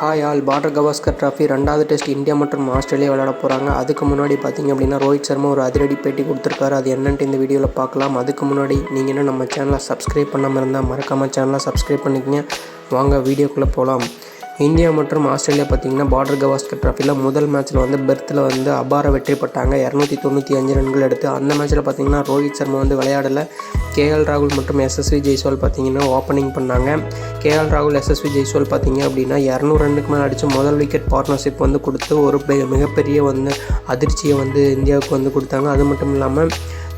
Hi all Border Gavaskar trophy ரெண்டாவது test India மற்றும் Australia விளையாட போகிறாங்க அதுக்கு முன்னாடி பார்த்தீங்க அப்படின்னா ரோஹித் சர்மா ஒரு அதிரடி பேட்டி கொடுத்துருக்காரு. அது என்னன்ட்டு இந்த வீடியோவில் பார்க்கலாம் அதுக்கு முன்னாடி நீங்கள் இன்னும் நம்ம சேனலை சப்ஸ்கிரைப் பண்ணாமல் இருந்தால் மறக்காமல் சேனலை சப்ஸ்கிரைப் பண்ணிக்கங்க. வாங்க வீடியோக்குள்ளே போகலாம் இந்தியா மற்றும் ஆஸ்திரேலியா பார்த்தீங்கன்னா பார்டர் கவாஸ்கர் ட்ராஃபியில் முதல் மேட்ச்சில் வந்து பெர்த்தில் வந்து அபார வெற்றி பெற்றாங்க. இரநூத்தி தொண்ணூற்றி அஞ்சு ரன்கள் எடுத்து அந்த மேட்ச்சில் பார்த்தீங்கன்னா ரோஹித் சர்மா வந்து விளையாடலை. கேஎல் ராகுல் மற்றும் எஸ்எஸ்வி ஜெய்ஸ்வால் பார்த்திங்கன்னா ஓப்பனிங் பண்ணாங்க. கேஎல் ராகுல் எஸ்எஸ்வி ஜெய்ஸ்வால் பார்த்திங்க அப்படின்னா இரநூறு ரன்னுக்கு மேலே அடித்து முதல் விக்கெட் பார்ட்னர்ஷிப் வந்து கொடுத்து ஒரு மிகப்பெரிய வந்து அதிர்ச்சியை வந்து இந்தியாவுக்கு வந்து கொடுத்தாங்க. அது மட்டும் இல்லாமல்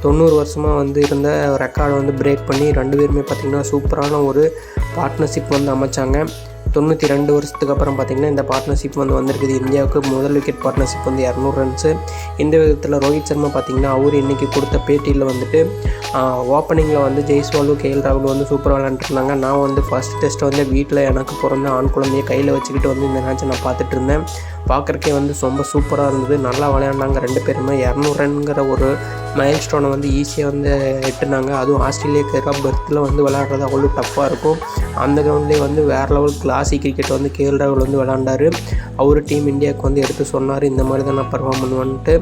தொண்ணூறு வருஷமாக வந்து இருந்த ரெக்கார்டை வந்து பிரேக் பண்ணி ரெண்டு பேருமே பார்த்திங்கன்னா சூப்பரான ஒரு பார்ட்னர்ஷிப் வந்து அமைச்சாங்க. தொண்ணூற்றி ரெண்டு வருஷத்துக்கு அப்புறம் பார்த்திங்கன்னா இந்த பார்ட்னர்ஷிப் வந்து வந்திருக்குது. இந்தியாவுக்கு முதல் விக்கெட் பார்ட்னர்ஷிப் வந்து இரநூறு ரன்ஸு இந்த விதத்தில் ரோஹித் சர்மா பார்த்திங்கன்னா அவர் இன்றைக்கி கொடுத்த பேட்டியில் வந்துட்டு ஓப்பனிங்கில் வந்து ஜெய்ஸ்வாலும் கேஎல் ராகுல் வந்து சூப்பராக விளாண்டுருந்தாங்க நான் வந்து ஃபஸ்ட் டெஸ்ட் வந்து வீட்டில் எனக்கு பிறந்த ஆண் குழந்தைய கையில் வச்சுக்கிட்டு வந்து இந்த மேட்ச்சை நான் பார்த்துட்டு இருந்தேன். பார்க்குறக்கே வந்து ரொம்ப சூப்பராக இருந்தது. நல்லா விளையாண்டாங்க ரெண்டு பேருமே. இரநூறு ரன்ங்கிற ஒரு மைல் ஸ்டோனை வந்து ஈஸியாக வந்து எட்டுனாங்க. அதுவும் ஆஸ்திரேலியா கப் பர்த்தில் வந்து விளையாடுறது அவ்வளோ டஃப்பாக இருக்கும். அந்த கிரவுண்ட்லேயே வந்து வேறு லெவல் கிளாசி கிரிக்கெட் வந்து கேஎல் ராகுல் வந்து விளாண்டாரு அவர் டீம் இந்தியாவுக்கு வந்து எடுத்து சொன்னார் இந்த மாதிரி தான் நான் பர்ஃபார்ம் பண்ணுவேன்ட்டு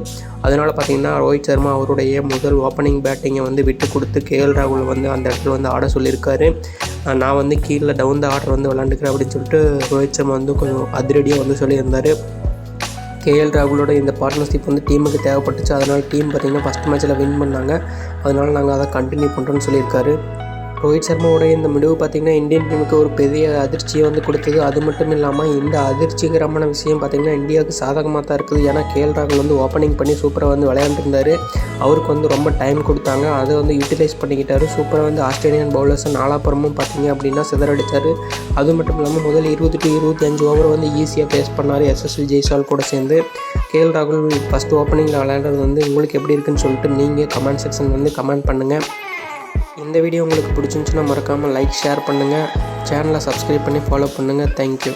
அதனால் பார்த்தீங்கன்னா ரோஹித் சர்மா அவருடைய முதல் ஓப்பனிங் பேட்டிங்கை வந்து விட்டு கொடுத்து கேஎல் ராகுல் வந்து அந்த இடத்துல வந்து ஆட சொல்லியிருக்காரு. நான் வந்து கீழே டவுன் த ஆர்டர் வந்து விளாண்டுக்கிறேன் அப்படின்னு சொல்லிட்டு ரோஹித் சர்மா வந்து கொஞ்சம் அதிரடியாக வந்து சொல்லியிருந்தார். கேஎல் ராகுலோட இந்த பார்ட்னர்ஷிப் வந்து டீமுக்கு தேவைப்பட்டுச்சு. அதனால் டீம் பார்த்திங்கன்னா ஃபஸ்ட் மேட்ச்சில் வின் பண்ணாங்க. அதனால் நாங்கள் அதை கண்டினியூ பண்ணுறோன்னு சொல்லியிருக்காரு. ரோஹித் சர்மாவோட இந்த முடிவு பார்த்திங்கன்னா இந்தியன் டீமுக்கு ஒரு பெரிய அதிர்ச்சியை வந்து கொடுத்தது. அது மட்டும் இல்லாமல் இந்த அதிர்ச்சிகரமான விஷயம் பார்த்திங்கன்னா இந்தியாவுக்கு சாதகமாக தான் இருக்குது. ஏன்னா கேஎல் ராகுல் வந்து ஓப்பனிங் பண்ணி சூப்பராக வந்து விளையாண்டுருந்தாரு. அவருக்கு வந்து ரொம்ப டைம் கொடுத்தாங்க. அதை வந்து யூட்டிலைஸ் பண்ணிக்கிட்டாரு. சூப்பராக வந்து ஆஸ்திரேலியன் பவுலர்ஸை நாலாப்புறமும் பார்த்தீங்க அப்படின்னா சிதறடித்தார் அது மட்டும் இல்லாமல் முதல் இருபது டு இருபத்தி அஞ்சு ஓவர் வந்து ஈஸியாக ஃபேஸ் பண்ணார் எஸ்எஸ்வி ஜெய்சால் கூட சேர்ந்து. கேஎல் ராகுல் ஃபஸ்ட் ஓப்பனிங்கில் விளையாடுறது வந்து உங்களுக்கு எப்படி இருக்குன்னு சொல்லிட்டு நீங்கள் கமெண்ட் செக்ஷன் வந்து கமெண்ட் பண்ணுங்கள் இந்த வீடியோ உங்களுக்கு பிடிச்சிருந்துச்சுன்னா மறக்காமல் லைக் ஷேர் பண்ணுங்கள் சேனலை சப்ஸ்கிரைப் பண்ணி ஃபாலோ பண்ணுங்கள் தேங்க்யூ